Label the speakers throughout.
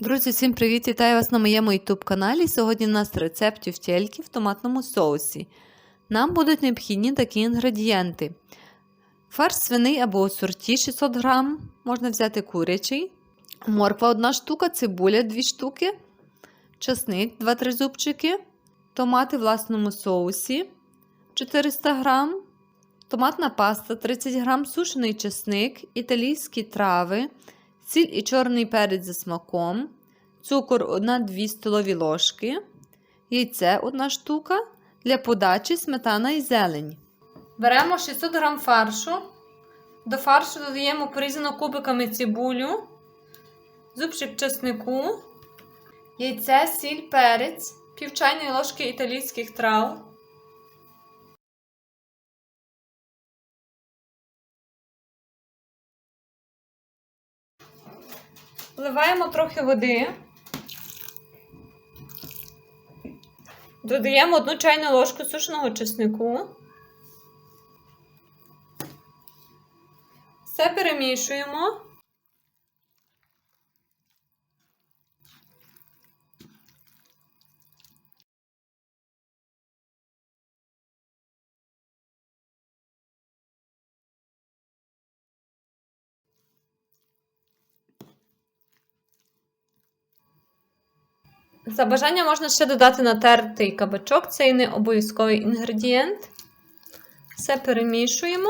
Speaker 1: Друзі, всім привіт! Вітаю вас на моєму YouTube каналі. Сьогодні у нас рецепт тюфтельки в томатному соусі. Нам будуть необхідні такі інгредієнти: фарш свиний або сорті 600 г, можна взяти курячий, морква 1 штука, цибуля 2 штуки, часник 2-3 зубчики, томати в власному соусі 400 г, томатна паста 30 г, сушений чесник, італійські трави. Сіль і чорний перець за смаком, цукор 1-2 столові ложки, яйце 1 штука, для подачі сметана і зелень. Беремо 600 г фаршу. До фаршу додаємо порізану кубиками цибулю, зубчик чеснику, яйце, сіль, перець, пів чайної ложки італійських трав. Вливаємо трохи води. Додаємо одну чайну ложку сушеного чеснику. Все перемішуємо. За бажанням можна ще додати натертий кабачок, це і не обов'язковий інгредієнт. Все перемішуємо.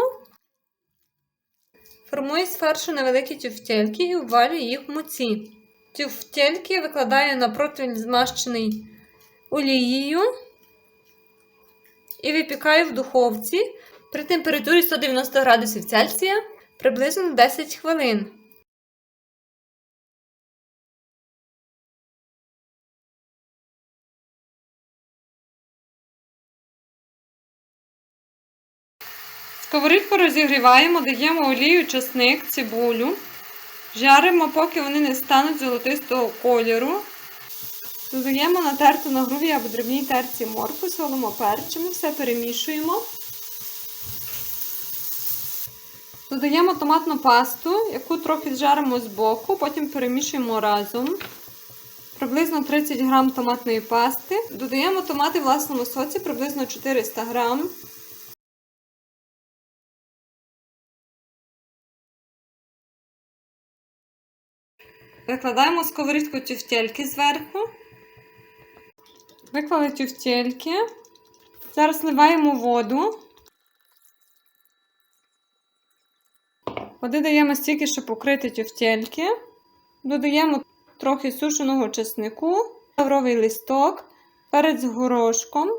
Speaker 1: Формую з фаршу невеликі тюфтельки і ввалюю їх в муці. Тюфтельки викладаю на противень змащений олією і випікаю в духовці при температурі 190 градусів Цельсія приблизно 10 хвилин. Сковорідку розігріваємо, даємо олію, часник, цибулю. Жаримо, поки вони не стануть золотистого кольору. Додаємо натерту на грубій або дрібній терці морку, солимо перчимо, все перемішуємо. Додаємо томатну пасту, яку трохи зжаримо з боку, потім перемішуємо разом. Приблизно 30 г томатної пасти. Додаємо томати в власному соці, приблизно 400 г. Викладаємо сковорідку тюфтельки зверху. Виклали тюфтельки. Зараз наливаємо воду. Води даємо стільки, щоб покрити тюфтельки. Додаємо трохи сушеного чеснику, лавровий листок, перець горошком.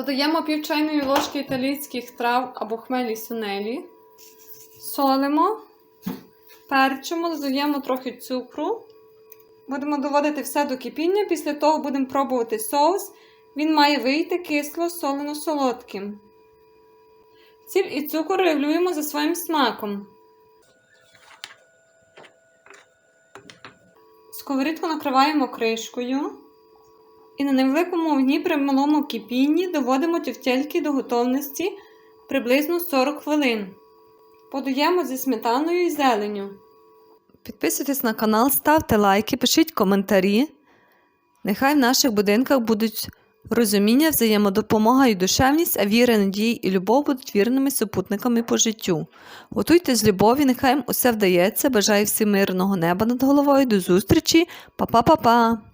Speaker 1: Додаємо пів чайної ложки італійських трав або хмелі сунелі. Солимо, перчимо, додаємо трохи цукру. Будемо доводити все до кипіння. Після того будемо пробувати соус. Він має вийти кисло, солено солодким. Сіль і цукор регулюємо за своїм смаком. Сковорідку накриваємо кришкою. І на невеликому вогні при малому кипінні доводимо тюфтельки до готовності приблизно 40 хвилин. Подаємо зі сметаною і зеленю. Підписуйтесь на канал, ставте лайки, пишіть коментарі. Нехай в наших будинках будуть розуміння, взаємодопомога і душевність, а віра, надії і любов будуть вірними супутниками по життю. Готуйте з любові, нехай усе вдається. Бажаю всім мирного неба над головою. До зустрічі, Па-па-па-па!